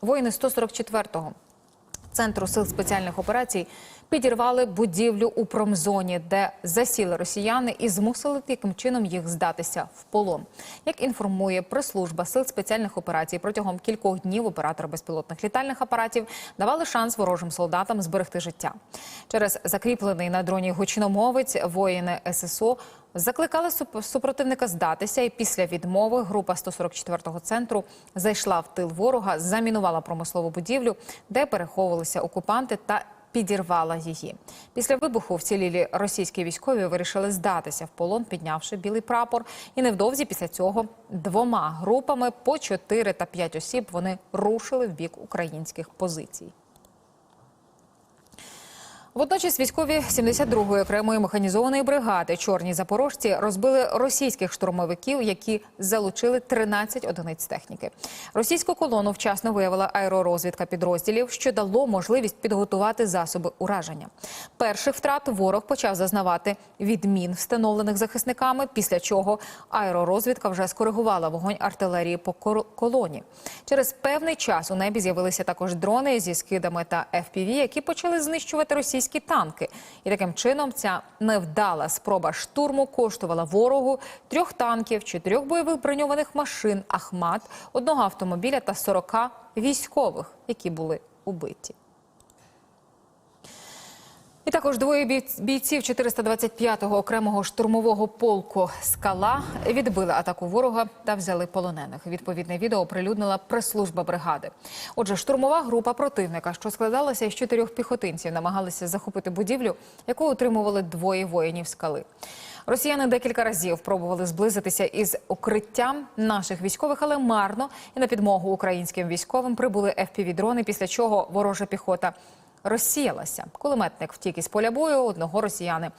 Воїни 144-го центру сил спеціальних операцій підірвали будівлю у промзоні, де засіли росіяни і змусили таким чином їх здатися в полон. Як інформує прес-служба сил спеціальних операцій, протягом кількох днів оператори безпілотних літальних апаратів давали шанс ворожим солдатам зберегти життя. Через закріплений на дроні гучномовець воїни ССО Закликали суп- супротивника здатися, і після відмови група 144-го центру зайшла в тил ворога, замінувала промислову будівлю, де переховувалися окупанти та підірвала її. Після вибуху вцілілі російські військові вирішили здатися в полон, піднявши білий прапор. І невдовзі після цього двома групами по 4 та 5 осіб вони рушили в бік українських позицій. Водночас військові 72-ї окремої механізованої бригади Чорні запорожці розбили російських штурмовиків, які залучили 13 одиниць техніки. Російську колону вчасно виявила аеророзвідка підрозділів, що дало можливість підготувати засоби ураження. Перших втрат ворог почав зазнавати від мін, встановлених захисниками. Після чого аеророзвідка вже скоригувала вогонь артилерії по колоні. Через певний час у небі з'явилися також дрони зі скидами та FPV, які почали знищувати російські танки. І таким чином ця невдала спроба штурму коштувала ворогу трьох танків, чотирьох бойових броньованих машин, Ахмат, одного автомобіля та 40 військових, які були убиті. І також двоє бійців 425-го окремого штурмового полку «Скала» відбили атаку ворога та взяли полонених. Відповідне відео оприлюднила прес-служба бригади. Отже, штурмова група противника, що складалася із чотирьох піхотинців, намагалися захопити будівлю, яку утримували двоє воїнів «Скали». Росіяни декілька разів пробували зблизитися із укриттям наших військових, але марно. І на підмогу українським військовим прибули FPV-дрони, після чого ворожа піхота розсіялася. Кулеметник втік із поля бою. Одного росіяни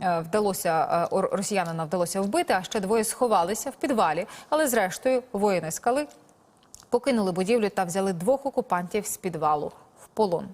е, вдалося е, росіянина вдалося вбити, а ще двоє сховалися в підвалі. Але зрештою воїни скали покинули будівлю та взяли двох окупантів з підвалу в полон.